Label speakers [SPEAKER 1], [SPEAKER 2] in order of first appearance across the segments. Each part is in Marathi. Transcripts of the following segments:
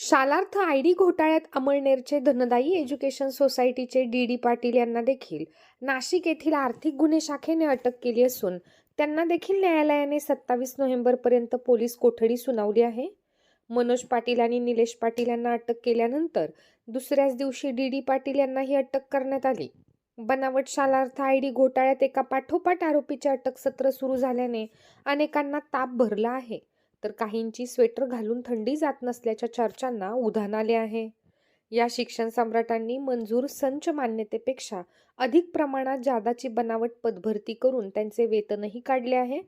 [SPEAKER 1] शालार्थ आय डी घोटाळ्यात अमळनेरचे धनदायी एज्युकेशन सोसायटीचे डी डी पाटील यांना देखील नाशिक येथील आर्थिक गुन्हे शाखेने अटक केली असून त्यांना देखील न्यायालयाने सत्तावीस नोव्हेंबरपर्यंत पोलीस कोठडी सुनावली आहे. मनोज पाटील आणि निलेश पाटील यांना अटक केल्यानंतर दुसऱ्याच दिवशी डी डी पाटील यांनाही अटक करण्यात आली. बनावट शालार्थ आय डी घोटाळ्यात एका पाठोपाठ आरोपीचे अटक सत्र सुरू झाल्याने अनेकांना ताप भरला आहे. तर काहींची स्वेटर घालून थंडी जात नसल्याच्या चर्चांना उधाण आले आहे. या शिक्षण सम्राटांनी मंजूर संच मान्यतेपेक्षा अधिक प्रमाणात जादाची बनावट पदभरती करून त्यांचे वेतनही काढले आहे.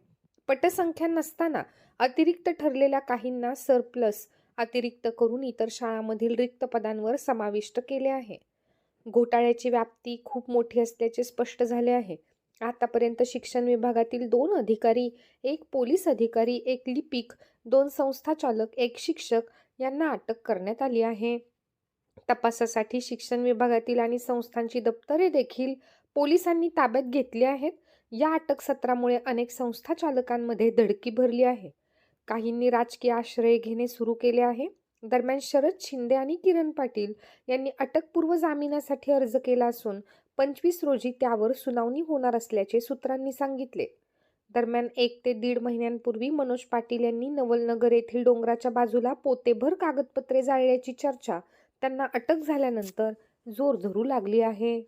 [SPEAKER 1] पटसंख्या नसताना अतिरिक्त ठरलेल्या काहींना सरप्लस अतिरिक्त करून इतर शाळांमधील रिक्त पदांवर समाविष्ट केले आहे. घोटाळ्याची व्याप्ती खूप मोठी असल्याचे स्पष्ट झाले आहे. आतापर्यंत शिक्षण विभागातील दोन अधिकारी एक पोलीस अधिकारी एक लिपिक दोन संस्था चालक एक शिक्षक यांना अटक करण्यात आली आहे. तपासासाठी शिक्षण विभागातील आणि संस्थांची दप्तरे देखील पोलिसांनी ताब्यात घेतली आहेत. या अटक सत्रामुळे अनेक संस्था चालकांमध्ये धडकी भरली आहे. काहींनी राजकीय आश्रय घेणे सुरू केले आहे. दरम्यान शरद शिंदे आणि किरण पाटील यांनी अटकपूर्व जामिनासाठी अर्ज केला असून पंचवीस रोजी त्यावर सुनावणी होणार असल्याचे सूत्रांनी सांगितले. दरम्यान एक ते दीड महिन्यांपूर्वी मनोज पाटील यांनी नवलनगर येथील डोंगराच्या बाजूला पोतेभर कागदपत्रे जाळल्याची चर्चा त्यांना अटक झाल्यानंतर जोर धरू लागली आहे.